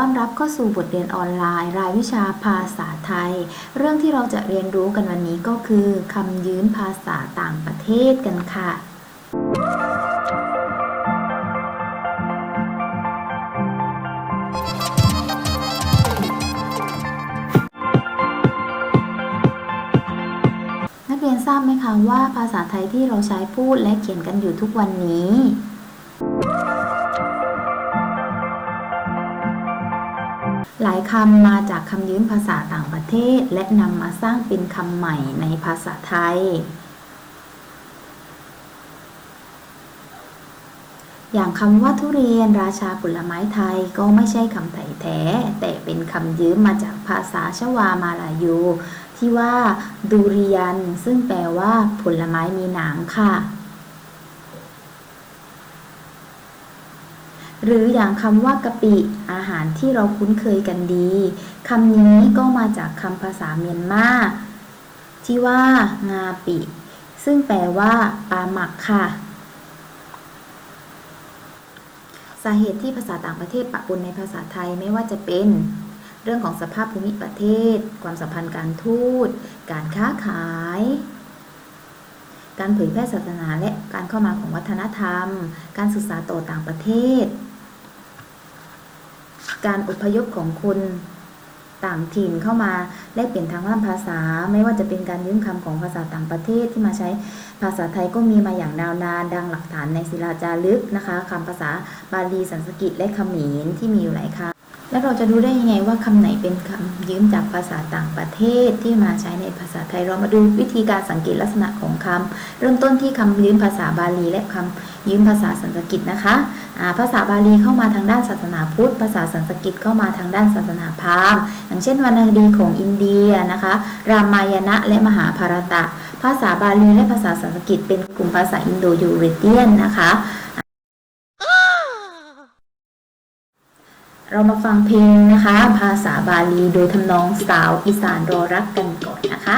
ต้อนรับเข้าสู่บทเรียนออนไลน์ รายวิชาภาษาไทย เรื่องที่เราจะเรียนรู้กันวันนี้ก็คือคำยืมภาษาต่างประเทศกันค่ะนักเรียนทราบไหมคะว่าภาษาไทยที่เราใช้พูดและเขียนกันอยู่ทุกวันนี้ คำมาจากคำยืมภาษาต่างประเทศ และนำมาสร้างเป็นคำใหม่ในภาษาไทย อย่างคำว่าทุเรียนราชาผลไม้ไทยก็ไม่ใช่คำไทยแท้ แต่เป็นคำยืมมาจากภาษาชวามาลายู ที่ว่าดูเรียน ซึ่งแปลว่าผลไม้มีหนามค่ะ หรืออย่างคำว่ากะปิอาหารที่เราคุ้นเคยกันดีคำนี้ก็มาจากคำภาษาเมียนมาที่ว่างาปิ ซึ่งแปลว่าปลาหมักค่ะ สาเหตุที่ภาษาต่างประเทศปะปนในภาษาไทยไม่ว่าจะเป็น เรื่องของสภาพภูมิประเทศ ความสัมพันธ์การทูต การค้าขาย การเผยแพร่ศาสนาและการเข้ามาของวัฒนธรรม การศึกษาต่อต่างประเทศ การอพยพของคนต่างถิ่นเข้ามาแลกเปลี่ยนทางด้านภาษา ไม่ว่าจะเป็นการยืมคำของภาษาต่างประเทศที่มาใช้ภาษาไทยก็มีมาอย่างยาวนานดังหลักฐานในศิลาจารึกนะคะคำภาษาบาลีสันสกฤตและเขมรที่มีอยู่หลายคำ แล้วเราจะรู้ได้ยังไงว่าคำไหนเป็นคำยืมจากภาษาต่างประเทศที่มาใช้ในภาษาไทย เรามาดูวิธีการสังเกตลักษณะของคำเริ่มต้นที่คำยืมภาษาบาลี และคำยืมภาษาสันสกฤตนะคะภาษาบาลีเข้ามาทางด้านศาสนาพุทธ ภาษาสันสกฤตเข้ามาทางด้านศาสนาพราหมณ์ อย่างเช่นวรรณคดีของอินเดียนะคะ รามายณะและมหาภารตะ ภาษาบาลีและภาษาสันสกฤตเป็นกลุ่มภาษาอินโดยูเรเตียนนะคะ เรามาฟังเพลงนะคะ ภาษาบาลีโดยทำนองสาวอีสานรอรักกันก่อนนะคะ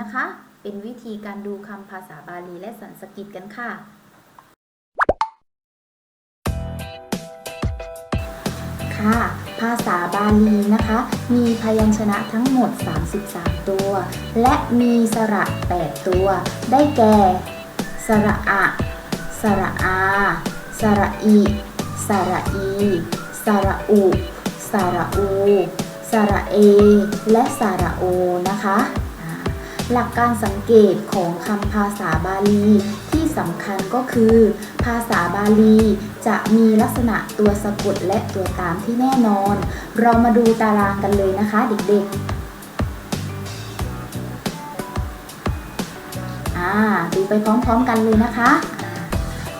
นะคะ เป็นวิธีการดูคำภาษาบาลีและสันสกฤตกันค่ะ ค่ะ ภาษาบาลีนะคะ มีพยัญชนะทั้งหมด 33 ตัว และมีสระ8ตัว ได้แก่ สระอะ สระอา สระอี สระอี สระอุ สระอู สระเอ และสระโอนะคะ หลักการสังเกตของคำภาษาบาลีที่สำคัญก็คือ ภาษาบาลีจะมีลักษณะตัวสะกดและตัวตามที่แน่นอน เรามาดูตารางกันเลยนะคะเด็กๆอ่าดูไปพร้อมๆกันเลยนะคะ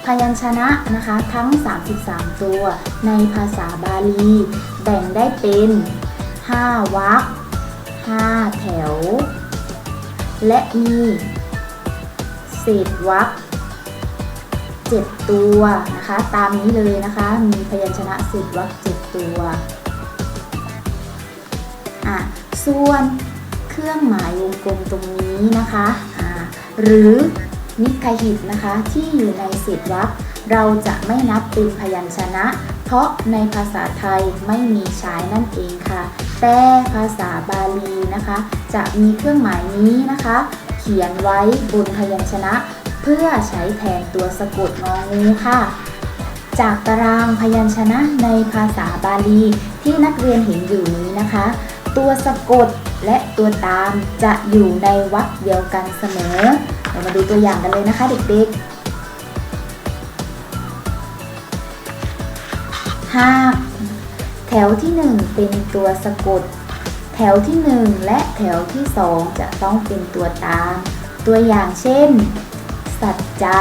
พยัญชนะนะคะทั้ง 33 ตัวในภาษาบาลี แบ่งได้เป็น 5วรรค5แถว และมีเศษวรรค7ตัวนะคะ ตามนี้เลยนะคะ มีพยัญชนะเศษวรรค7ตัวอะส่วนเครื่องหมายวงกลมตรงนี้นะคะอ่าหรือนิคหิตนะคะที่อยู่ในเศษวรรคเราจะไม่นับเป็นพยัญชนะ ราะในภาษาไทยไม่มีใช้นั่นเองค่ะ แต่ภาษาบาลีนะคะ จะมีเครื่องหมายนี้นะคะ เขียนไว้บนพยัญชนะ เพื่อใช้แทนตัวสะกดงองูค่ะ จากตารางพยัญชนะในภาษาบาลีที่นักเรียนเห็นอยู่นี้นะคะ ตัวสะกดและตัวตามจะอยู่ในวรรคเดียวกันเสมอ เรามาดูตัวอย่างกันเลยนะคะเด็กๆ หากแถวที่ 1 เป็นตัวสะกด แถวที่ 1 และแถวที่ 2 จะต้องเป็นตัวตาม ตัวอย่างเช่น สัจจะ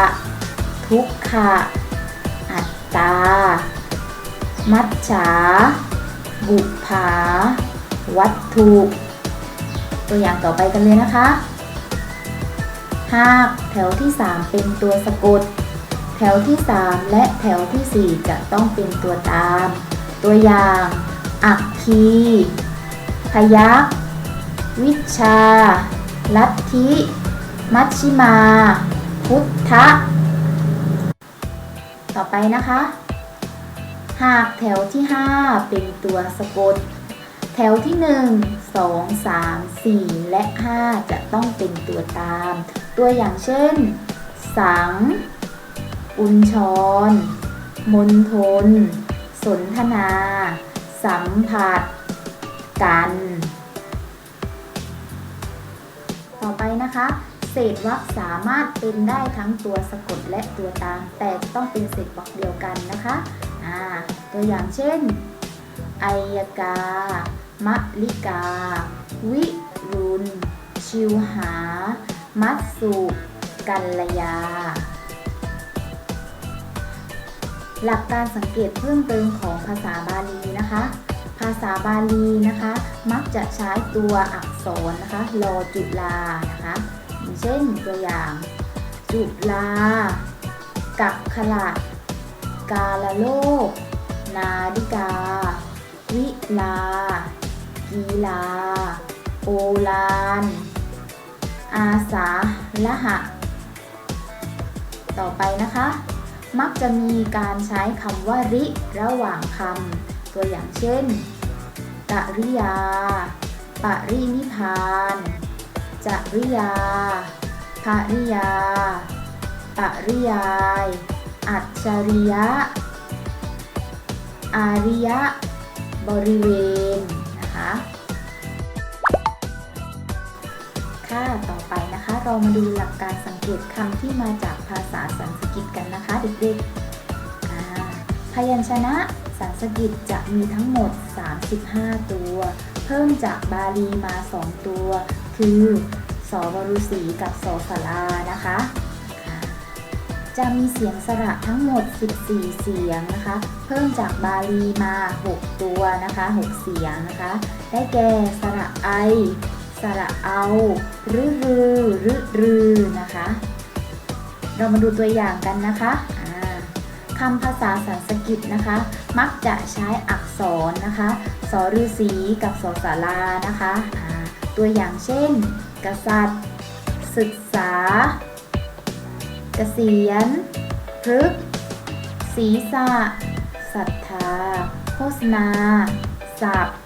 ทุกขะ อัตตา มัจฉา บุปผาวัตถุ ตัวอย่างต่อไปกันเลยนะคะหากแถวที่ 3 เป็นตัวสะกด ถวที่ 3 และแถวทีสี่ 4 จะต้องเป็นตัวตาม ตัวอย่าง อักคี พยักวิชา ลัทธิ มัชชิมา พุทธะ ต่อไปนะคะ หากแถวที่ 5 เป็นตัวสะกด แถวที่ 1 2 3 4 และ 5 จะต้องเป็นตัวตาม ตัวอย่างเช่น สัง อุญชร มนทน สนทนา สัมผัส กัน ต่อไปนะคะ เศษวรรคสามารถเป็นได้ทั้งตัวสะกดและตัวตาม แต่ต้องเป็นเศษวรรคเดียวกันนะคะตัวอย่างเช่นไอยกา มะลิกา วิรุณ ชิวหา มัตสุ กัลยา หลักการสังเกตเพิ่มเติมของภาษาบาลีนะคะ ภาษาบาลีนะคะ มักจะใช้ตัวอักษรนะคะรอจุลานะคะอย่างเช่นตัวอย่าง จุลา กักขละกาลโลก นาดิกา วิลา กีลา โอลาน อาสาละหะ ต่อไปนะคะ มักจะมีการใช้คำว่าริระหว่างคำตัวอย่างเช่น กริยา ปรินิพานจริยาภริยา ปริยาย อัจฉริยะ อาริยะ บริเวณ ค่ะ ต่อไปนะคะ เรามาดูหลักการสังเกตคำที่มาจากภาษาสันสกฤตกันนะคะเด็กๆพยัญชนะสันสกฤตจะมีทั้งหมด 35 ตัว เพิ่มจากบาลีมา 2 ตัว คือสวรุษีกับสสลานะคะจะมีเสียงสระทั้งหมด 14 เสียงนะคะ เพิ่มจากบาลีมา 6 ตัวนะคะ 6 เสียงนะคะ ได้แก่สระไอ สระเอารือรือรือรือนะคะ เรามาดูตัวอย่างกันนะคะคำภาษาสันสกฤตนะคะ มักจะใช้อักษรนะคะสอฤษีกับสอสารานะคะตัวอย่างเช่น กษัตริย์ ศึกษา เกษียณพฤกษ์ศีรษะศรัทธา โฆษณาศัพท์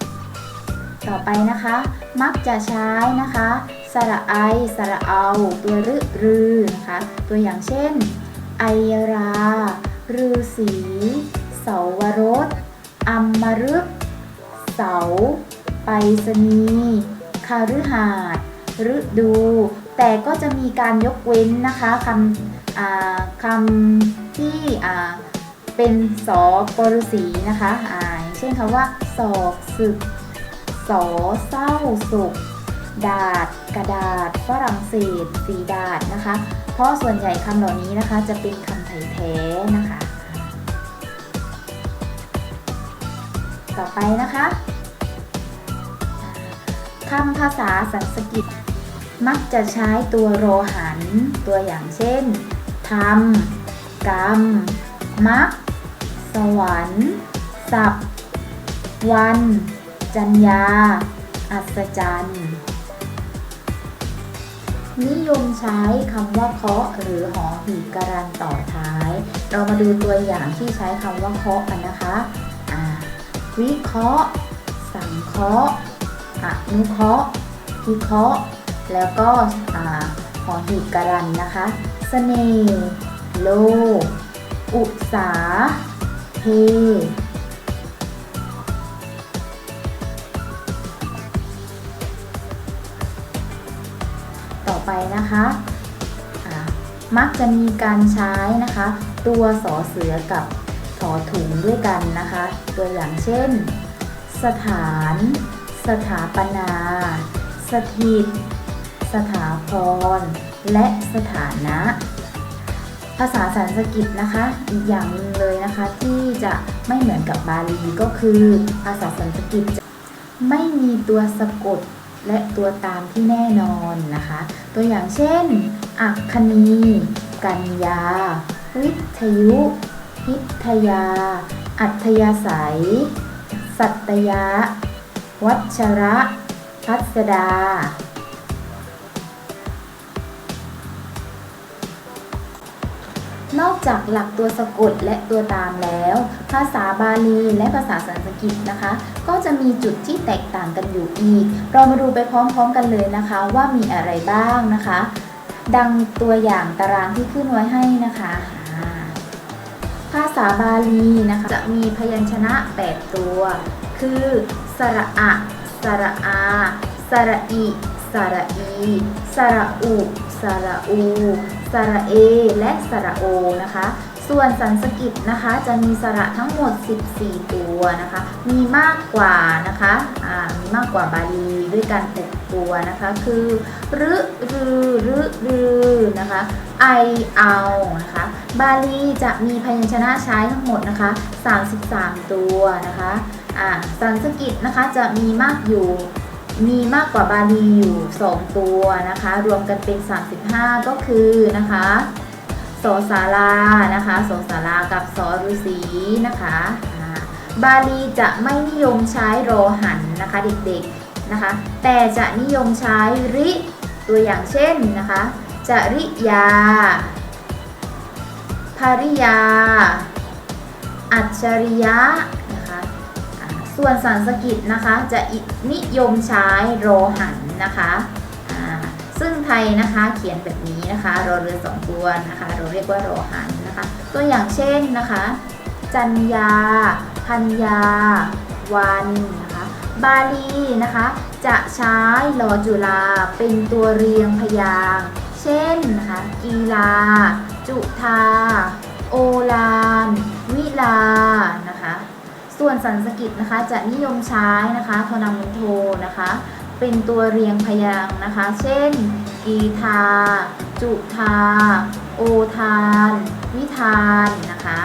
ต่อไปนะคะ มักจะใช้นะคะสระไอสระเอา ตัวรึรือ นะคะ ตัวอย่างเช่น ไอรา ฤาษีเสาวรสอัมมรึกเสา ไปรษณีคาฤหาสน์ฤดู แต่ก็จะมีการยกเว้นนะคะคำคำที่เป็นสอปรสีนะคะ เช่นคำว่าศอกศึก สอเศร้าสุกดาด กระดาษ ฝรั่งเศส สีดาดนะคะ เพราะส่วนใหญ่คำเหล่านี้นะคะจะเป็นคำไทยแท้นะคะ ต่อไปนะคะคำภาษาสันสกฤตมักจะใช้ตัวโรหัน ตัวอย่างเช่นธรรมกรรม มัก สวรรค์ ศัพท์ วัน จัญญา อัศจรรย์ นิยมใช้คำว่าเคาะหรือหอหีบการันต่อท้าย เรามาดูตัวอย่างที่ใช้คำว่าเคาะกันนะคะวิเคราะห์ สังเคราะห์อนุเคราะห์พิเคราะห์ แล้วก็อ่าหอหีบการันนะคะเสน่ห์โล อุตสาเฮ นะคะมักจะมีการใช้นะคะ ตัวสอเสือกับถอถุงด้วยกันนะคะ ตัวอย่างเช่น สถาน สถาปนา สถิต สถาพร และสถานะ ภาษาสันสกฤตนะคะ อีกอย่างหนึ่งเลยนะคะที่จะไม่เหมือนกับบาลีก็คือ ภาษาสันสกฤตจะไม่มีตัวสะกด และตัวตามที่แน่นอนนะคะ ตัวอย่างเช่น อัคคณี กัญญา วิทยุ พิทยา อัธยาศัย สัตยะ วัชระ พัสดา นอกจากหลักตัวสะกดและตัวตามแล้ว ภาษาบาลีและภาษาสันสกฤตนะคะ ก็จะมีจุดที่แตกต่างกันอยู่อีก เรามาดูไปพร้อมๆกันเลยนะคะ ว่ามีอะไรบ้างนะคะ ดังตัวอย่างตารางที่ขึ้นไว้ให้นะคะ ภาษาบาลีนะคะ จะมีพยัญชนะ 8 ตัว คือสระอะสระอาสระอิสระอีสระอุสระอู สระเอ และสระโอนะคะ ส่วนสันสกฤตนะคะจะมีสระทั้งหมด 14 ตัวนะคะ มีมากกว่านะคะอ่ามีมากกว่าบาลีด้วยกัน6ตัวนะคะ คือรึรือรึรือนะคะไอเอานะคะ บาลีจะมีพยัญชนะใช้ทั้งหมดนะคะ 33 ตัวนะคะอ่าสันสกฤตนะคะจะมีมากอยู่ มีมากกว่าบาลีอยู่ 2 ตัวนะคะ รวมกันเป็น 35 ก็คือนะคะสอสารานะคะสอสารากับสอฤษีนะคะบาลีจะไม่นิยมใช้โรหันนะคะเด็กๆนะคะ แต่จะนิยมใช้ริตัวอย่างเช่นนะคะจริยา ภริยา อัจฉริยะ ส่วนสันสกฤตนะคะ จะนิยมใช้โรหันนะคะซึ่งไทยนะคะเขียนแบบนี้นะคะรอเรือสองตัวนะคะ เราเรียกว่าโรหันนะคะ ตัวอย่างเช่นนะคะ จัญญาพัญญา วันนะคะ บาลีนะคะ จะใช้ลอจุลาเป็นตัวเรียงพยางเช่นนะคะกีฬา จุธาโอลาน วิลานะ ส่วนสันสกฤตนะคะจะนิยมใช้นะคะโทนามุนโทนะคะ เป็นตัวเรียงพยางค์นะคะ เช่น กีทา จุธาโอทาน วิธานนะคะ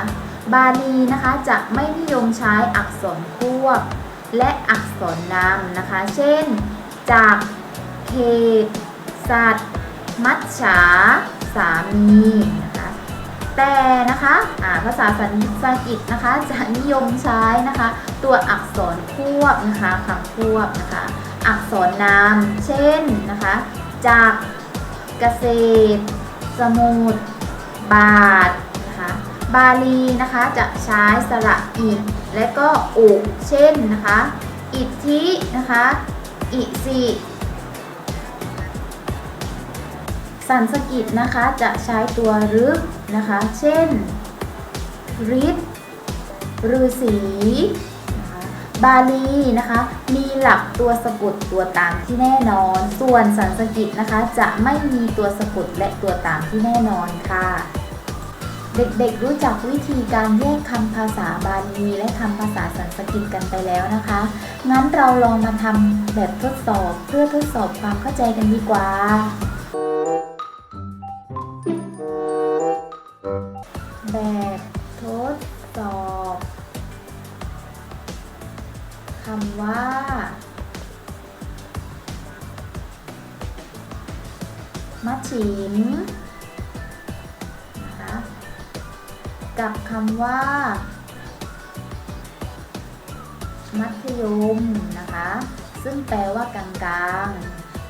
บาลีนะคะจะไม่นิยมใช้อักษรควบ และอักษรนำนะคะ เช่น จากเขตสัตว์มัจฉา สามีนะ แต่นะคะอ่าภาษาสันสกฤตนะคะ จะนิยมใช้นะคะ ตัวอักษรควบนะคะคำควบนะคะ อักษรนาม เช่นนะคะ จากเกษตร สมุดบาทนะคะบาลีนะคะจะใช้สระอิและก็อุเช่นนะคะ อิทธินะคะ อิสิ สันสกิตนะคะจะใช้ตัวรึกนะคะ เช่นฤทธิ์ฤาษีบาลีนะคะ มีหลักตัวสะกดตัวตามที่แน่นอน ส่วนสันสกิตนะคะจะไม่มีตัวสะกดและตัวตามที่แน่นอนค่ะ เด็กๆรู้จักวิธีการแยกคำภาษาบาลีและคำภาษาสันสกฤตกันไปแล้วนะคะ งั้นเราลองมาทำแบบทดสอบเพื่อทดสอบความเข้าใจกันดีกว่า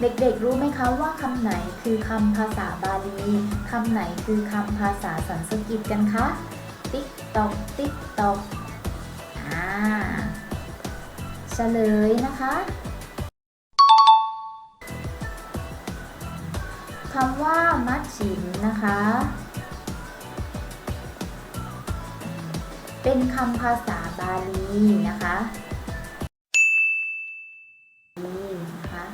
เด็กๆรู้ไหมคะว่าคำไหนคือคำภาษาบาลีคำไหนคือคำภาษาสันสกฤตกันคะ ติ๊กตอกติ๊กตอกอ่าเฉลยนะคะคำว่ามัดฉิมนะคะ เป็นคำภาษาบาลีนะคะนี่นะคะ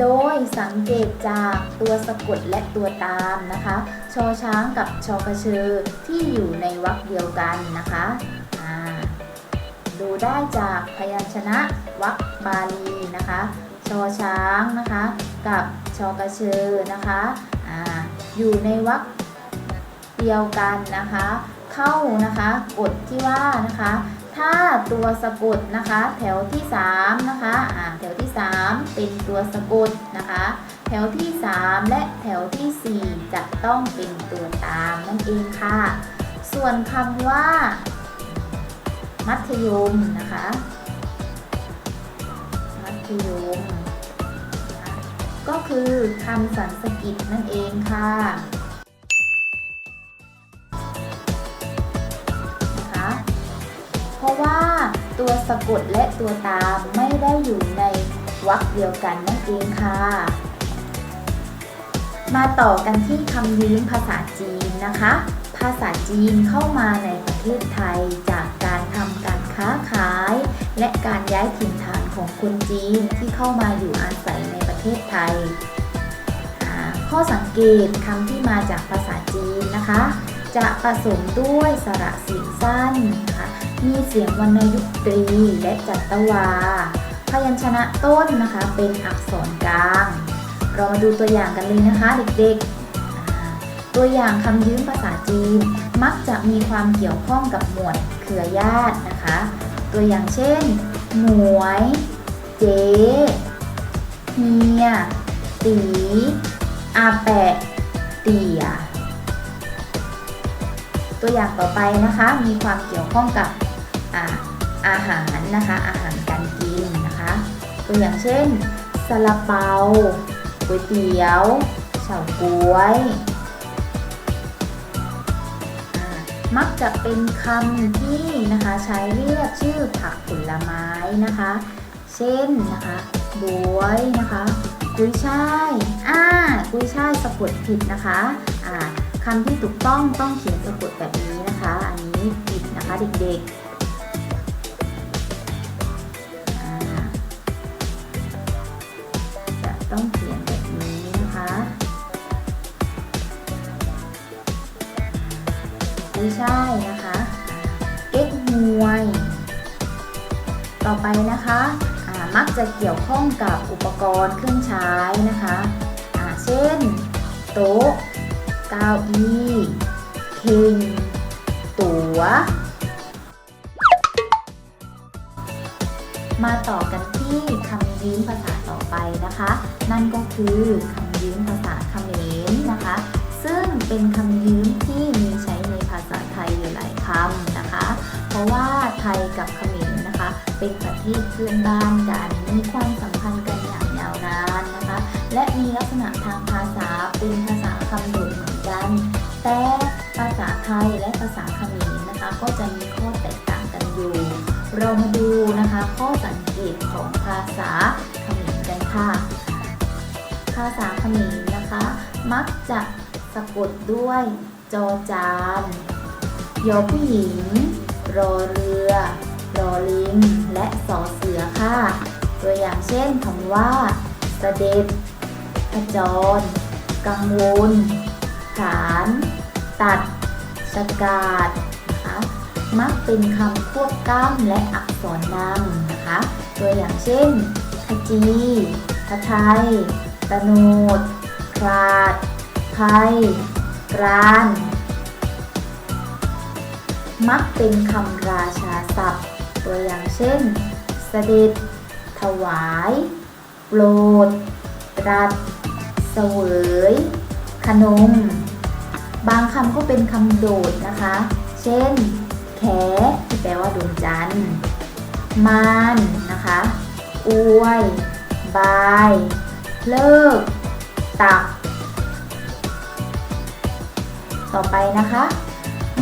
โดยสังเกตจากตัวสะกดและตัวตามนะคะ ชอช้างกับชอกระเชอที่อยู่ในวรรคเดียวกันนะคะดูได้จากพยัญชนะวรรคบาลีนะคะ ชอช้างนะคะ กับชอกระเชอนะคะออยู่ในวรรคเดียวกันนะคะ เข้านะคะกฎที่ว่านะคะ ถ้าตัวสะกดนะคะ แถวที่3นะคะอ่าแถวที่ 3 เป็นตัวสะกดนะคะ แถวที่ 3 และแถวทีสี่4 จะต้องเป็นตัวตามนั่นเองค่ะ ส่วนคำว่า มัธยมนะคะ มัธยม ก็คือคำสันสกิตนั่นเองค่ะ ตัวสะกดและตัวตามไม่ได้อยู่ในวรรคเดียวกันนั่นเองค่ะ มาต่อกันที่คำยืมภาษาจีนนะคะ ภาษาจีนเข้ามาในประเทศไทยจากการทำการค้าขาย และการย้ายถิ่นฐานของคนจีนที่เข้ามาอยู่อาศัยในประเทศไทย ข้อสังเกตคำที่มาจากภาษาจีนนะคะ จะผสมด้วยสระเสียงสั้นนะคะ มีเสียงวรรณยุกต์ตรีและจัตวา พยัญชนะต้นนะคะเป็นอักษรกลาง เรามาดูตัวอย่างกันเลยนะคะเด็กๆ ตัวอย่างคำยืมภาษาจีน มักจะมีความเกี่ยวข้องกับหมวดเครือญาตินะคะ ตัวอย่างเช่น หมวย เจ๊เฮียตีอาแปะ เตีย ตัวอย่างต่อไปนะคะ มีความเกี่ยวข้องกับ อาอาหารนะคะ อาหารการกินนะคะ ตัวอย่างเช่นซาลาเปาก๋วยเตี๋ยวเฉาก๊วยมักจะเป็นคำที่นะคะใช้เรียกชื่อผักผลไม้นะคะ เช่นนะคะบวยนะคะกุยช่ายอ่ากุยช่ายสะกดผิดนะคะอ่าคำที่ถูกต้องต้องเขียนสะกดแบบนี้นะคะ อันนี้ผิดนะคะเด็กๆ ไม่ใช่นะคะเอ็กมวย ต่อไปนะคะมักจะเกี่ยวข้องกับอุปกรณ์เครื่องใช้นะคะเช่น โต๊ะเก้าอี้เข่งตั๋ว มาต่อกันที่คำยืมภาษาต่อไปนะคะ นั่นก็คือคำยืมภาษาเขมรนะคะ ซึ่งเป็นคำยืมที่ ว่าไทยกับเขมรนะคะ เป็นประเทศเพื่อนบ้านกันมีความสัมพันธ์กันอย่างยาวนานนะคะ และมีลักษณะทางภาษาเป็นภาษาคำดดเหมือนกัน แต่ภาษาไทยและภาษาเขมรนะคะ ก็จะมีข้อแตกต่างกันอยู่ เรามาดูนะคะข้อสังเกตของภาษาเขมรกันค่ะ ภาษาเขมรนะคะ มักจะสะกดด้วยจอจานยอผู้หญิง รอเรือรอลิงและสอเสือค่ะ ตัวอย่างเช่นคำว่าเสด็จขจร กังวลฐาน ตัดสกาดนะคะมักเป็นคำควบกล้ำและอักษรนำนะคะ ตัวอย่างเช่นขจีขไทยตะโนดคลาดไพยกราน มักเป็นคำราชาศัพท์ ตัวอย่างเช่น เสด็จ ถวาย โปรดตรัสเสวยขนม บางคำก็เป็นคำโดดนะคะ เช่น แขที่แปลว่าดวงจันทร์มานนะคะอวย บาย เลิก ตัก ต่อไปนะคะ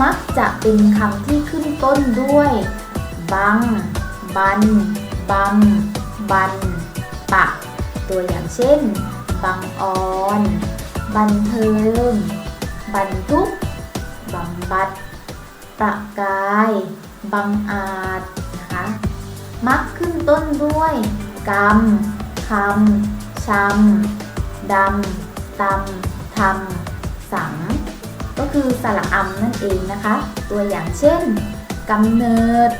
มักจะเป็นคำที่ขึ้นต้นด้วย บัง บัน บัม บัน ปะ ตัวอย่างเช่น บังออน บันเทิงบรรทุกบำบัด ประกาย บังอาจนะคะ มักขึ้นต้นด้วยกรรมคำชำดำตำทำสัง ก็คือสระอำนั่นเองนะคะ ตัวอย่างเช่นกำเนิด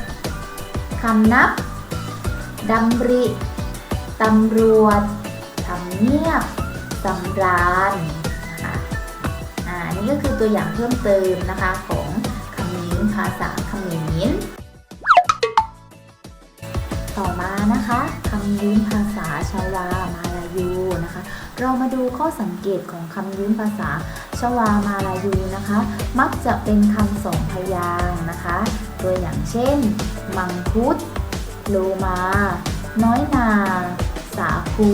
คำนับดำริตำรวจทำเนียบสำราญนะคะอ่าอันนี้ก็คือตัวอย่างเพิ่มเติมนะคะของคำนี้ภาษาเขมรต่อมานะคะคำยืมภาษาชาวามาลายูนะคะ เรามาดูข้อสังเกตของคำยืมภาษา ชวามาลายูนะคะ มักจะเป็นคำสองพยางนะคะ ตัวอย่างเช่น มังคุดโลมา น้อยนา สาคู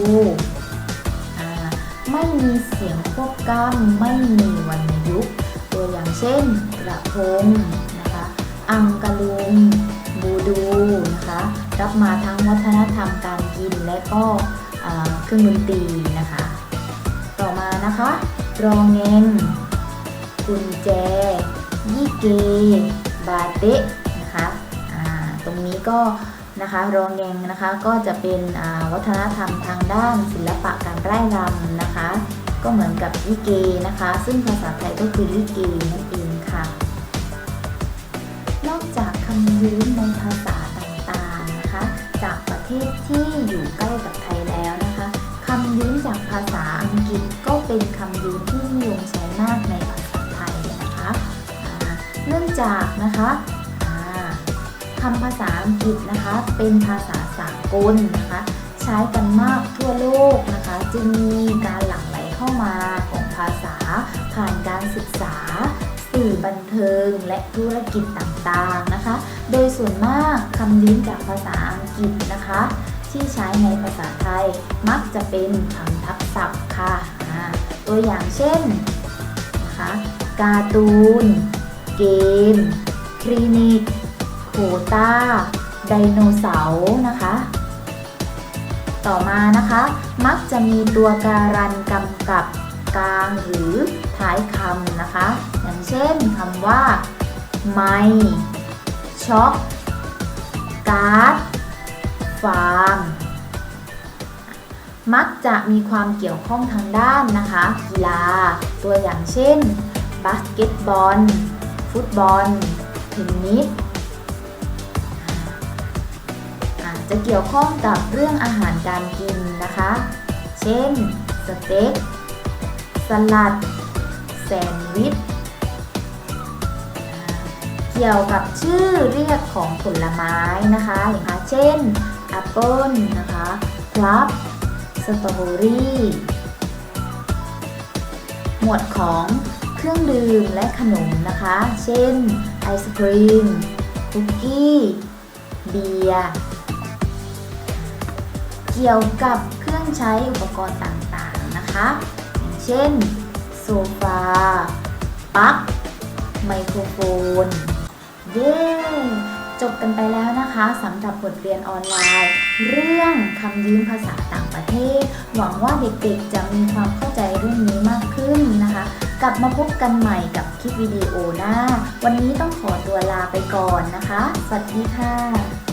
ไม่มีเสียงควบกล้ำไม่มีวรรณยุกตัวอย่างเช่น กระพงนะคะ อังกะลุงบูดูนะคะ รับมาทั้งวัฒนธรรมการกินและก็เครื่องดนตรีนะคะ ต่อมานะคะ รองเงงกุญแจ ยี่เก บาเตะนะคะตรงนี้ก็นะคะรองเงงนะคะก็จะเป็นวัฒนธรรมทางด้านศิลปะการไร้รำนะคะ ก็เหมือนกับลิเกนะคะ ซึ่งภาษาไทยก็คือลิเกนั่นเองค่ะ นอกจากคำยืมในภาษาต่างๆนะคะ จากประเทศที่อยู่ใกล้กับไท จากนะคะคำภาษาอังกฤษนะคะเป็นภาษาสากลนะคะ ใช้กันมากทั่วโลกนะคะ จึงมีการหลั่งไหลเข้ามาของภาษา ผ่านการศึกษา สื่อบันเทิงและธุรกิจต่างๆนะคะ โดยส่วนมากคำยืมจากภาษาอังกฤษนะคะ ที่ใช้ในภาษาไทยมักจะเป็นคำทับศัพท์ค่ะตัวอย่างเช่นนะคะการ์ตูน เกม คลินิก โคต้า ไดโนเสาร์นะคะ ต่อมานะคะ มักจะมีตัวการันกำกับกลางหรือท้ายคำนะคะ อย่างเช่นคำว่า ไมช็อกการ์ด ฟาร์ม มักจะมีความเกี่ยวข้องทางด้านนะคะ กีฬา ตัวอย่างเช่น บาสเกตบอล ฟุตบอล เทนนิสอาจจะเกี่ยวข้องกับเรื่องอาหารการกินนะคะ เช่น สเต็ก สลัด แซนด์วิช เกี่ยวกับชื่อเรียกของผลไม้นะคะอย่างเช่นแอปเปิลนะคะพลับสตรอเบอรี่ หมวดของ เครื่องดื่มและขนมนะคะ เช่น ไอศครีม คุกกี้ เบียร์ เกี่ยวกับเครื่องใช้อุปกรณ์ต่างๆนะคะ เช่น โซฟา ปลั๊ก ไมโครโฟน เย้จบกันไปแล้วนะคะสำหรับบทเรียนออนไลน์ เรื่องคำยืมภาษาต่างประเทศ หวังว่าเด็กๆจะมีความเข้าใจเรื่องนี้มากขึ้นนะคะ กลับมาพบกันใหม่กับคลิปวิดีโอหน้า วันนี้ต้องขอตัวลาไปก่อนนะคะ สวัสดีค่ะ